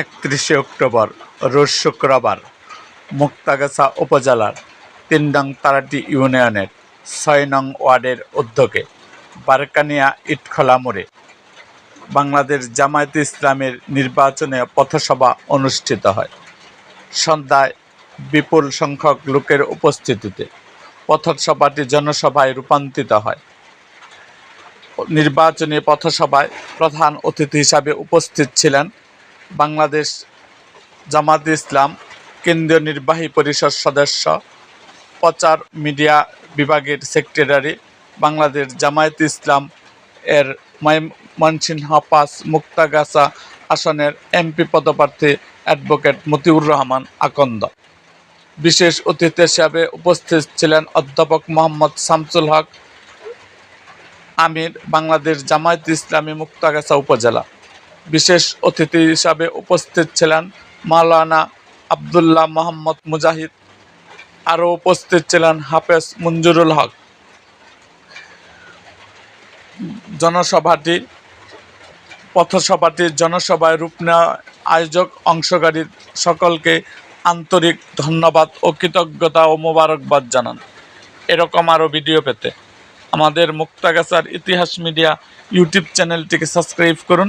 একত্রিশে অক্টোবর, রোজ শুক্রবার, মুক্তাগাছা উপজেলার তিন নং তারাটি ইউনিয়নের ছয় নং ওয়ার্ডের উদ্যোগে বারকানিয়া ইটখলা মোড়ে বাংলাদেশ জামায়াত ইসলামের নির্বাচনে পথসভা অনুষ্ঠিত হয়। সন্ধ্যায় বিপুল সংখ্যক লোকের উপস্থিতিতে পথসভাটি জনসভায় রূপান্তরিত হয়। নির্বাচনী পথসভায় প্রধান অতিথি হিসাবে উপস্থিত ছিলেন বাংলাদেশ জামাত ইসলাম কেন্দ্রীয় নির্বাহী পরিষদ সদস্য, প্রচার মিডিয়া বিভাগের সেক্রেটারি, বাংলাদেশ জামায়াত ইসলাম এর ময়মনসিংহ পাস মুক্তাগাছা আসনের এমপি পদপ্রার্থী অ্যাডভোকেট মতিউর রহমান আকন্দ। বিশেষ অতিথি হিসাবে উপস্থিত ছিলেন অধ্যাপক মোহাম্মদ শামসুল হক আমির, বাংলাদেশ জামায়াত ইসলামী মুক্তাগাছা উপজেলা। বিশেষ অতিথি হিসাবে উপস্থিত ছিলেন মাওলানা আবদুল্লাহ মোহাম্মদ মুজাহিদ। আরও উপস্থিত ছিলেন হাফেজ মঞ্জুরুল হক। জনসভাটি পথসভাটির জনসভায় রূপ নেওয়া আয়োজক অংশকারী সকলকে আন্তরিক ধন্যবাদ ও কৃতজ্ঞতা ও মোবারকবাদ জানান। এরকম আরও ভিডিও পেতে আমাদের মুক্তাগাছার ইতিহাস মিডিয়া ইউটিউব চ্যানেলটিকে সাবস্ক্রাইব করুন